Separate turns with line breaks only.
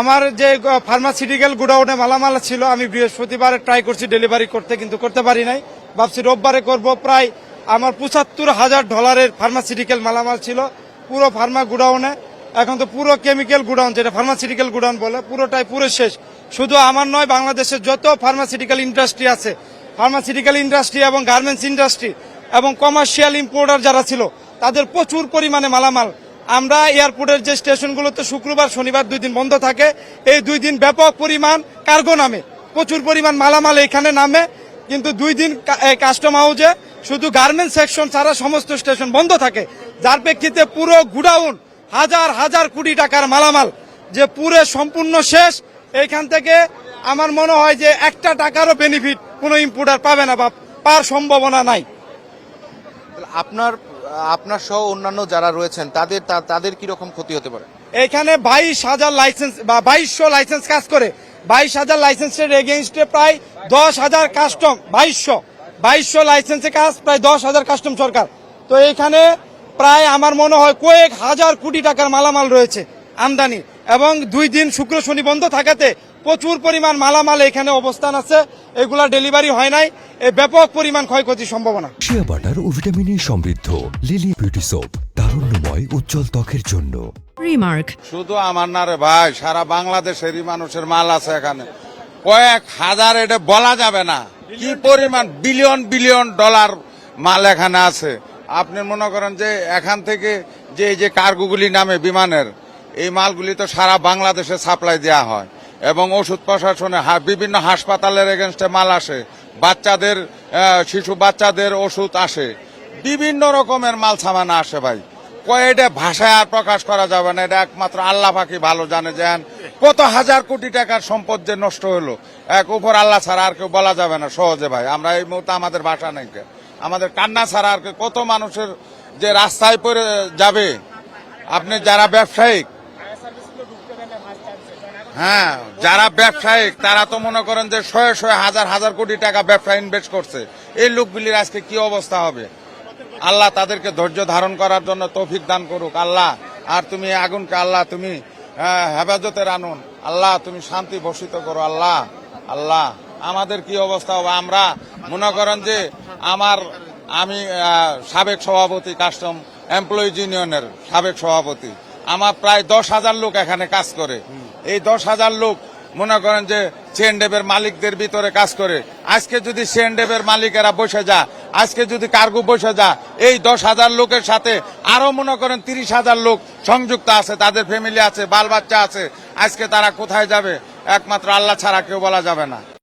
আমার যে ফার্মাসিউটিক্যাল গুডাউনে মালামাল ছিল, আমি বৃহস্পতিবারে ট্রাই করছি ডেলিভারি করতে, কিন্তু করতে পারি নাই। ভাবছি রোববারে করব, প্রায় আমার পঁচাত্তর হাজার ডলারের ফার্মাসিউটিক্যাল মালামাল ছিল, পুরো ফার্মা গুডাউনে। এখন তো পুরো কেমিক্যাল গুডাউন, যেটা ফার্মাসিউটিক্যাল গুডাউন বলে, পুরোটাই পুরো শেষ। শুধু আমার নয়, বাংলাদেশের যত ফার্মাসিউটিক্যাল ইন্ডাস্ট্রি আছে ফার্মাসিউটিক্যাল ইন্ডাস্ট্রি এবং গার্মেন্টস ইন্ডাস্ট্রি এবং কমার্শিয়াল ইম্পোর্টার যারা ছিল, তাদের প্রচুর পরিমাণে মালামাল আমরা এয়ারপোর্টের যে স্টেশনগুলোতে শুক্রবার, শনিবার দুই দিন বন্ধ থাকে, এই দুই দিন ব্যাপক পরিমাণ কার্গো নামে। প্রচুর পরিমাণ মালামাল এখানে নামে, কিন্তু দুই দিন কাস্টম হাউসে শুধু গার্মেন্টস সেকশন ছাড়া সমস্ত স্টেশন বন্ধ থাকে। যার প্রেক্ষিতে পুরো গুডাউন হাজার হাজার কোটি টাকার মালামাল যে পুরে সম্পূর্ণ শেষ, এইখান থেকে আমার মনে হয় যে একটা টাকারও বেনিফিট কোনো ইম্পোর্টার পাবে না বা পাওয়ার সম্ভাবনা নাই।
আপনার আপনার সহ অন্যান্য যারা রয়েছেন, তাদের তাদের কি রকম ক্ষতি হতে পারে?
এখানে বাইশ হাজার লাইসেন্স বা বাইশশো লাইসেন্স কাজ করে। বাইশ হাজার লাইসেন্সের এগেনস্টে প্রায় দশ হাজার কাস্টম বাইশশো বাইশশো লাইসেন্সে কাজ, প্রায় দশ হাজার কাস্টম সরকার। তো এখানে প্রায় আমার মনে হয় কয়েক হাজার কোটি টাকার মালামাল রয়েছে আমদানি। এবং দুই দিন শুক্র শনি বন্ধ থাকাতে প্রচুর পরিমাণ মালামাল এখানে অবস্থান আছে। এগুলা ডেলিভারি হয় নাই। এ ব্যাপক পরিমাণ ক্ষয়ক্ষতির সম্ভাবনা।
শিয়া বাটার ও ভিটামিনে সমৃদ্ধ। লিলি বিউটি সোপ তারুণ্যময় উজ্জ্বল ত্বকের জন্য।
Remark.
শুধু আমার না রে ভাই সারা বাংলাদেশেরই মানুষের মাল আছে এখানে। কয়েক হাজার এটা বলা যাবে না। কি পরিমাণ বিলিয়ন বিলিয়ন ডলার মাল এখানে আছে। আপনি মনে করেন যে এখান থেকে যে এই যে কার্গোগুলি নামে বিমানের এই মালগুলি তো সারা বাংলাদেশে সাপ্লাই দেওয়া হয়। এবং ওষুধ প্রশাসনে বিভিন্ন হাসপাতালের এগেনস্টে মাল আসে। বাচ্চাদের শিশু বাচ্চাদের ওষুধ আসে। বিভিন্ন রকমের মাল সামানা আসে ভাই। কয় এটা ভাষায় আর প্রকাশ করা যাবে না। এটা একমাত্র আল্লাহ পাখি ভালো জানে যে কত হাজার কোটি টাকার সম্পদ যে নষ্ট হলো, এক উপর আল্লাহ ছাড়া আর কেউ বলা যাবে না সহজে ভাই। আমরা এই মুহূর্তে আমাদের ভাষা নেই। আমাদের কান্না ছাড়া আর কত মানুষের যে রাস্তায় পড়ে যাবে, আপনি যারা ব্যবসায়িক হ্যাঁ যারা ব্যবসায়িক তারা তো মনে করেন যে শয়ে শয়ে হাজার হাজার কোটি টাকা ব্যবসা ইনভেস্ট করছে। এই লোকগুলির আজকে কি অবস্থা হবে? আল্লাহ তাদেরকে ধৈর্য ধারণ করার জন্য তৌফিক দান করুক। আল্লাহ আর তুমি আগুনকে আল্লাহ তুমি আহ, হেফাজতের আনুন। আল্লাহ তুমি শান্তি বসিত করো। আল্লাহ আল্লাহ আমাদের কি অবস্থা হবে? আমরা মনে করেন যে আমার আমি সাবেক সভাপতি কাস্টম এমপ্লয়িজ ইউনিয়নের সাবেক সভাপতি। আমার প্রায় দশ হাজার লোক এখানে কাজ করে। এই দশ হাজার লোক মনে করেন যে সিএনডেবের মালিকদের ভিতরে কাজ করে। আজকে যদি সিএনডেবের মালিকেরা বসে যা আজকে যদি কার্গো বসে যা এই দশ হাজার লোকের সাথে আরও মনে করেন তিরিশ হাজার লোক সংযুক্ত আছে, তাদের ফ্যামিলি আছে, বাল বাচ্চা আছে, আজকে তারা কোথায় যাবে? একমাত্র আল্লাহ ছাড়া কেউ বলা যাবে না।